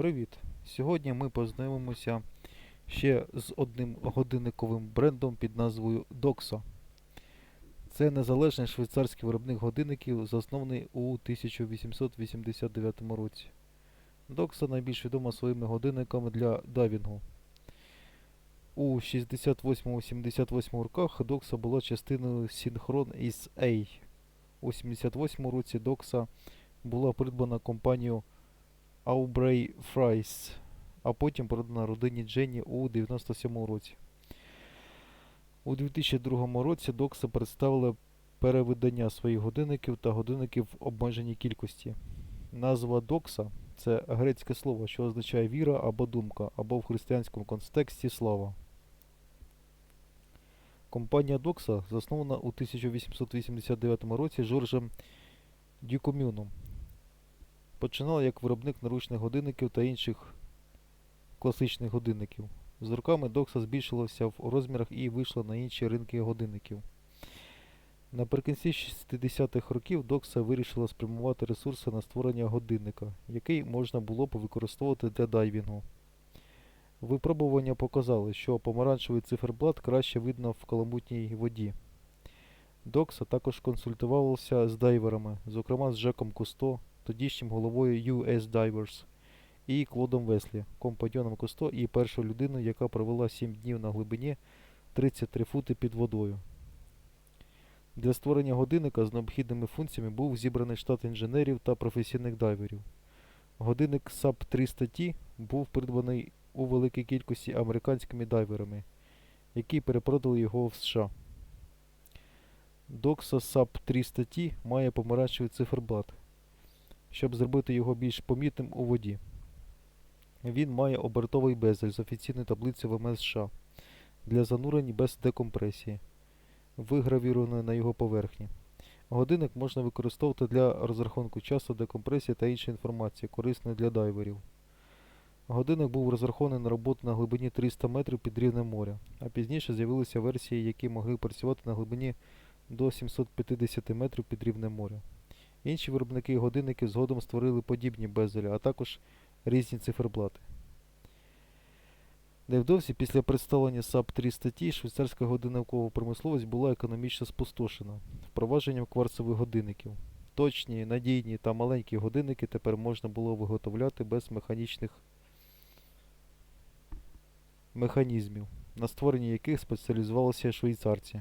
Привіт! Сьогодні ми познайомимося ще з одним годинниковим брендом під назвою Doxa. Це незалежний швейцарський виробник годинників, заснований у 1889 році. Doxa найбільш відома своїми годинниками для дайвінгу. У 68-78 роках Doxa була частиною Synchron SA. У 78 році Doxa була придбана компанією Aubrey Fries, а потім продана родині Дженні у 97 році. У 2002 році Doxa представила перевидання своїх годинників та годинників в обмеженій кількості. Назва Doxa – це грецьке слово, що означає віра або думка, або в християнському контексті слава. Компанія Doxa заснована у 1889 році Жоржем Дюкомюном. Починала як виробник наручних годинників та інших класичних годинників. З роками Doxa збільшилася в розмірах і вийшла на інші ринки годинників. Наприкінці 60-х років Doxa вирішила спрямувати ресурси на створення годинника, який можна було б використовувати для дайвінгу. Випробування показали, що помаранчевий циферблат краще видно в каламутній воді. Doxa також консультувався з дайверами, зокрема з Жеком Кусто, тодішнім головою US Divers, і Клодом Веслі, компаньйоном Кусто і першою людиною, яка провела 7 днів на глибині 33 фути під водою. Для створення годинника з необхідними функціями був зібраний штат інженерів та професійних дайверів. Годинник SAP 300T був придбаний у великій кількості американськими дайверами, які перепродали його в США. Doxa SAP 300T має помаранчевий циферблат, щоб зробити його більш помітним у воді. Він має обертовий безель з офіційної таблиці ВМС США для занурень без декомпресії, вигравірованої на його поверхні. Годинник можна використовувати для розрахунку часу, декомпресії та іншої інформації, корисної для дайверів. Годинник був розрахований на роботу на глибині 300 метрів під рівнем моря, а пізніше з'явилися версії, які могли працювати на глибині до 750 метрів під рівнем моря. Інші виробники годинників згодом створили подібні безелі, а також різні циферблати. Невдовзі після представлення SAP 300T швейцарська годинникова промисловість була економічно спустошена впровадженням кварцевих годинників. Точні, надійні та маленькі годинники тепер можна було виготовляти без механічних механізмів, на створенні яких спеціалізувалися швейцарці.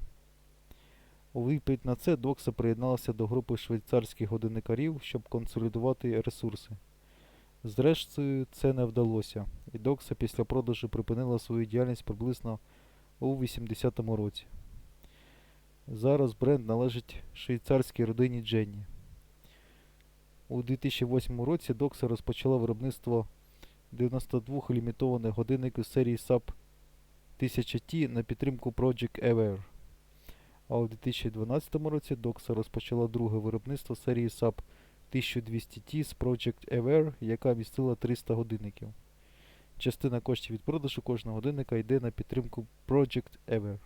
У відповідь на це Докса приєдналася до групи швейцарських годинникарів, щоб консолідувати ресурси. Зрештою, це не вдалося, і Докса після продажу припинила свою діяльність приблизно у 80-му році. Зараз бренд належить швейцарській родині Дженні. У 2008 році Докса розпочала виробництво 92 лімітованих годинників серії SAP 1000T на підтримку Project Aware. А у 2012 році Doxa розпочала друге виробництво серії SAP 1200T з Project Aware, яка містила 300 годинників. Частина коштів від продажу кожного годинника йде на підтримку Project Aware.